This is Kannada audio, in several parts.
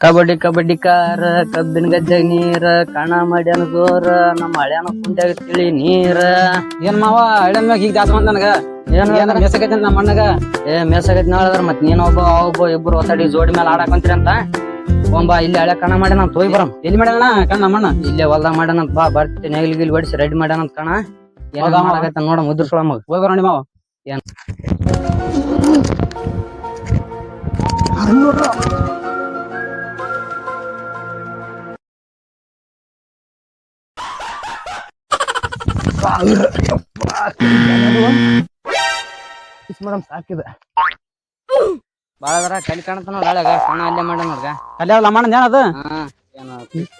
ಕಬಡ್ಡಿ ಕಬಡ್ಡಿ ಕಾರ ಕಬ್ಬಿನ ಗಜ್ಜ ನೀರ ಕಣ ಮಾಡ್ಯಾನ ಜೋರ ನಮ್ಮ ಹಳ್ಯಾನ ಕುಂಟ್ಯಾಗ ತಿಳಿ ನೀರ. ಏನ್ ಮಾವ ಹಳೆ ಮ್ಯಾಗ ಈಗ ಜಾಸ್ತಿ ನನಗ? ಏನ್ ಏನ್ ಬೇಸಕೈತಿ ನಮ್ಮ ಅಣ್ಣಗ? ಏ ಮೇಸಾಗೈತಿ ನಾಳದ್ರ ಮತ್ ನೀನ್ ಒಬ್ಬ ಅವ ಒಬ್ಬ ಇಬ್ರು ಒತ್ತಡಿ ಜೋಡಿ ಮೇಲೆ ಆಡಾಕಂತೀರಿ ಅಂತ. ಒಂಬ ಇಲ್ಲಿ ಹಳೆ ಕಣ ಮಾಡ್ಯಾನ ಅಂತ ಹೋಗಿ ಬರಮ್ ಎಲ್ಲಿ ಮಾಡ್ಯಾನ ಕಣ್ಣ ನಮ್ಮಣ್ಣ ಇಲ್ಲೇ ಹೊಲ್ದಾಗ ಮಾಡ್ಯಾನ ಬಾ ಬರ್ತಿ ನೆಗ್ಲಿ ಗಿಲ್ ಬಡಿಸಿ ರೆಡಿ ಕಣ. ಏನ್ ಹೌದಾ ಮಾವ? ಮಾಡಾಕತ್ತ ನೋಡ ಮುದ್ರಸೊಳ ಮಗ. ಹೋಗಿ ಬರೋಣ ಮಾವ. ಏನ್? ಮೇಡಮ್ ಸಾಕಿದ ಬಾಳದ್ರ ಕಲಿ ಕಾಣತಾನ ಒಳಗ ಅಲ್ಲೇ ಮಾಡ ನೋಡ್ಗ ಅಲ್ಲಿ ನಮ್ಮ ಅಣ್ಣ ಏನದು ಹಾ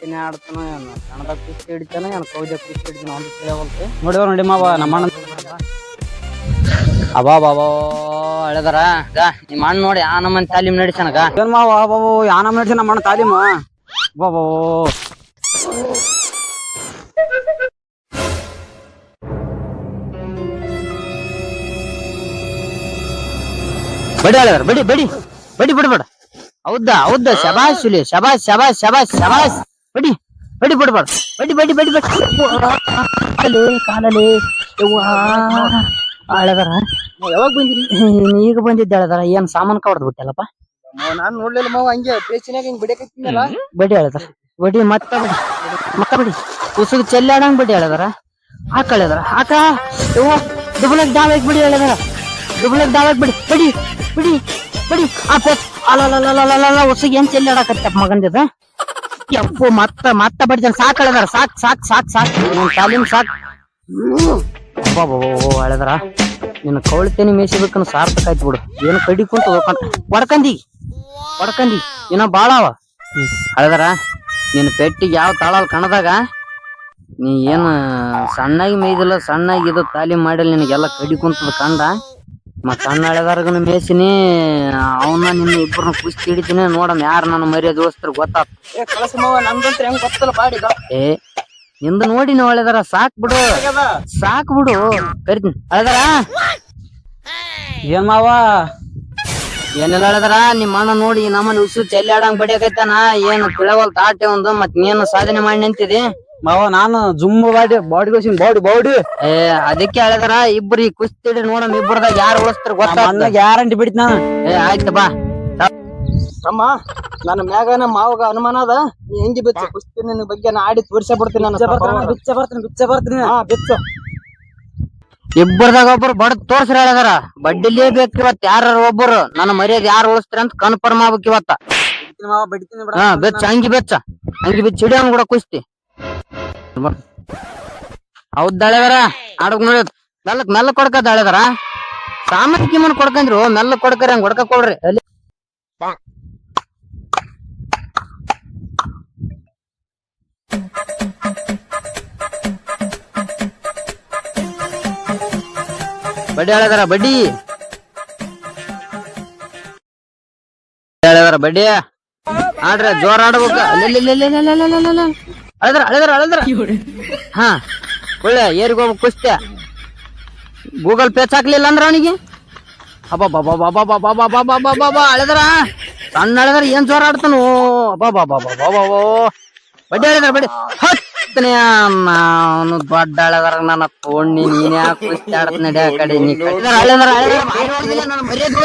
ಏನ ಆಡ್ತಾನ ಏನು ಸಣ್ಣದಾಗ ಕುಸ್ತಿ ಹಿಡಿತಾನ ಏನ ಕೌಜ ಕುಸ್ತಿ ಹಿಡಿತಾನ ಒಂದು ನೋಡಿ ಮಾವ ನಮ್ಮ ಅಣ್ಣ ಅಬಾ ಬಾಬಾ ಅಳೆದಾರ ಗಾ ನಿಮ್ಮ ನೋಡಿ ಆ ನಮ್ಮನ್ ತಾಲೀಮ್ ನಡಿಸನಗ ಏನ್ ಮಾವ ಬಾಬು ನಮ್ಮ ಮಾಡಿಸಿ ನಮ್ಮ ಅಣ್ಣ ಬಾಬು ಬಡಿ ಅಳೆದಾರ ಬಡಿ ಬಡಿ ಬಡಿ ಬಿಡ್ಬೇಡ ಹೌದಾ ಹೌದಾ ಶಬಾಸ್ ಸುಲಿ ಶಬಾಸ್ ಶಬಾಸ್ ಶಬಾಸ್ ಶಬಾಸ್ ಬಡಿ ಬಡಿ ಬಿಡ್ಬೇಡ ಬಡಿ. ಬಡಿ ಬಡಿ ಬಡಿ ಕಾಲೇ ಕಾಲಲ್ಲಿ ಅಳೆದಾರ ಯಾವಾಗ ಬಂದಿರಿ? ಈಗ ಬಂದಿದ್ದ ಅಳೆದಾರ ಏನ್ ಸಾಮಾನ್ ಕವಡ್ದು ಬಿಟ್ಟಲ್ಲಪ್ಪ? ನಾನ್ ನೋಡ್ಲಿಲ್ಲ ಮಾವ ಹಂಗೆ ಪೇಚಿನಾಗ ಹಿಂಗ್ ಬಿಡಕತ್ತಿನಲ್ಲ ಬಡಿ ಹೇಳದಾರ ಬಡಿ ಮತ್ತ ಬಡಿ ಮತ್ತ ಬಡಿ. ಉಸುಗ್ ಚೆಲ್ಲಾಡಂಗ್ ಬಡಿ ಹೇಳದಾರ ಹಾಕ ಹೇಳದಾರ ಹಾಕ. ಇವ ದುಬಲಕ್ ದಾಳಕ್ ಬಿಡಿ ಹೇಳದಾರ ದುಬಲಕ್ ದಾಳಕ್ ಬಿಡಿ. ಬಿಡಿ ಬಿಡಿ ಬಿಡಿ. ಆ ಪೆಟ್ ಅಲಲಲಲಲಲ ಉಸುಗ್ ಏನ್ ಚೆಲ್ಲಾಡಕತ್ತಪ್ಪ ಮಗಂದಿದ ಯಪ್ಪು, ಮತ್ತ ಮತ್ತ ಸಾಕ್ ಹೇಳದಾರ ಸಾಕ್ ಸಾಕ್ ಸಾಕ್ ಸಾಕ್. ನನ್ ತಾಲೀಮ್ ಸಾಕ್. ಅಳದ್ರ. ನಿನ್ನ ಕವಳಿತೇನಿ ಮೇಯಿಸಬೇಕನ್ನ ಸಾರ್ಥಕ ಆಯ್ತು ಬಿಡು. ಏನು ಕಡಿ ಕುಂತ ಹೊಡ್ಕಂದಿ. ಹೊಡ್ಕಂದಿ. ಇನ್ನ ಬಾಳ ಅವ. ಹಳದಾರ ನಿನ್ನ ಪೆಟ್ಟಿಗೆ ಯಾವ ತಾಳಲ್ ಕಣದಾಗ, ನೀ ಏನ ಸಣ್ಣಾಗಿ ಮೇಯ್ದಿಲ್ಲ, ಸಣ್ಣಾಗಿ ಇದು ತಾಲೀಮ್ ಮಾಡಿಲ್ಲ, ನಿನಗೆಲ್ಲ ಕಡಿ ಕುಂತದ ಕಂಡ ಮತ್ ಸಣ್ಣ ಹಳೆದಾರ್ಗನ ಮೇಸಿನಿ ಅವನ್ನ ನಿನ್ನ ಇಬ್ಬರನ್ನ ಕುಸ್ತಿ ಹಿಡಿತೀನಿ ನೋಡಮ್ ಯಾರು ನನ್ನ ಮರ್ಯಾದ ಉಳಿಸ್ತಾರ ಗೊತ್ತಾತ. ಏ ಕಳಸ ಮಾವ ನಮ್ದಂತ್ರ ಹೆಂಗ್ ಗೊತ್ತಲ್ಲ ಬಾಡಿ ಏ ನಿಂದ ನೋಡಿ ನೀವು ಸಾಕ್ ಬಿಡು. ಸಾಕ್ ಬಿಡು. ಕರಿತೀನಿ. ಹಳೆದಾರ ಏನ್ ಮಾವ? ಏನೆಲ್ಲ ಹೇಳಿದಾರ ನಿಮ್ಮ ಅಣ್ಣ ನೋಡಿ ನಮ್ಮನ್ನ ಉಸು ಚೆಲ್ಲಿ ಆಡಂಗ್ ಬಡಿಯಕೈತಾನ ಏನು ತಿಳವಲ್ ತಾಟೆ ಒಂದು ಮತ್ ನೀನು ಸಾಧನೆ ಮಾಡಿ ನಿಂತಿದಿ. ಮಾವ ನಾನು ಜುಮ್ ಬಾಡಿ ಬಾಡಿ ಗೋಸಿನ್ ಬಾಡಿ ಬಾಡಿ. ಏ ಅದಕ್ಕೆ ಹೇಳಿದಾರ ಇಬ್ರು ಈ ಕುಸ್ತಿ ನೋಡಮ್ ಇಬ್ಬರದಾಗ ಯಾರು ಉಳಿಸ್ತಾರ ಗೊತ್ತಾ ಗ್ಯಾರಂಟಿ ಬಿಡಿತ ನಾನು? ಏ ಆಯ್ತು ಬಾ. ಅಮ್ಮ ನನ್ನ ಮ್ಯಾಗನ ನಮ್ಮ ಮಾವಗ ಅನುಮಾನ ಅದ. ನೀ ಹೆಂಗಿ ಬಿಚ್ಚ? ಕುಸ್ತಿ ನಿನ್ನ ಬಗ್ಗೆ ನಾ ಆಡಿ ತೋರಿಸ ಬಿಡ್ತೀನಿ ನಾನು. ಬಿಚ್ಚ ಬರ್ತೀನಿ ಬಿಚ್ಚ ಬರ್ತೀನಿ ಹಾ ಬಿಚ್ಚ. ಇಬ್ಬರದಾಗ ಒಬ್ರು ಬಡ ತೋರ್ಸ್ರ ಹೇಳಿದಾರ. ಬಡ್ಡಿಲೇ ಬೇಕು ಇವತ್ ಯಾರು ಒಬ್ಬರು ನನ್ನ ಮರ್ಯಾದ ಯಾರು ಉಳಿಸ್ತಾರ ಅಂತ ಕನ್ಫರ್ಮ್ ಆಗ್ಬೇಕು ಇವತ್ತ. ಮಾವ ಬಡಿತೀನಿ ಬಿಡ. ಹಾ ಬೆಚ್ಚ ಹಂಗಿ ಬೆಚ್ಚ. ಅಂಗಿ ಬಿಚ್ಚ ಹಿಡಿಯಂಗ್ ಕೂಡ ಕುಸ್ತಿ. ಹೌದ್ ಹಳೆದಾರ ಆಡಕ್ ನೋಡಿ. ಮೆಲ್ಲಕ್ ಮೆಲ್ಲಕ್ ಕೊಡ್ಕದ ಹಳೆದಾರ ಸಾಮಾನ್ಯ ಕಿಮನ್ ಕೊಡ್ಕಂದ್ರು ಮೆಲ್ಲಕ್ ಕೊಡ್ಕರಿ ಹಂಗ್ ಹೊಡ್ಕ ಕೊಡ್ರಿ ಅಲ್ಲಿ. ಬಡ್ಡಿ ಹೇಳದಾರ ಬಡ್ಡಿ. ಹೇಳದಾರ ಬಡ್ಡಿ. ಆಡ್ರ, ಜೋರ್ ಆಡ್ಬೇಕ. ಅಳದ್ರ ಅಳದ್ರ ಅಳದ್ರ ಹಾ ಒಳ್ಳೆ ಏರಿಗ್ ಕುಸ್ತೆ ಗೂಗಲ್ ಪೇ ಹಾಕ್ಲಿಲ್ಲ ಅಂದ್ರ ಅವನಿಗೆ ಅಬ್ಬಾ ಬಾಬಾ ಬಾಬಾ ಬಾಬಾ ಬಾಬಾ ಬಾಬಾ ಬಾಬಾ ಅಳದ್ರ ಸಣ್ಣ ಅಳದ್ರ ಏನ್ ಜೋರ ಆಡ್ತಾನು ಅಬ್ಬಾ ಬಾಬಾ ಬಾಬಾ ಬಾಬೋ ಬಡ್ಡಿ ಅಳದ್ರ ಬಡ್ಡಿ ಹತ್ತನೇ ಅವನು ದೊಡ್ಡ ಅಳದ್ರ ನನ್ನ ತೋಣಿ ನೀನ್ ಯಾಕೆ ಕುಸ್ತಿ ಆಡ್ತ ನಡೆ ಆ ಕಡೆ ನೀ ಅಳದ್ರ ಅಳದ್ರ ಅಳದ್ರ ಮರ್ಯಾದೆ!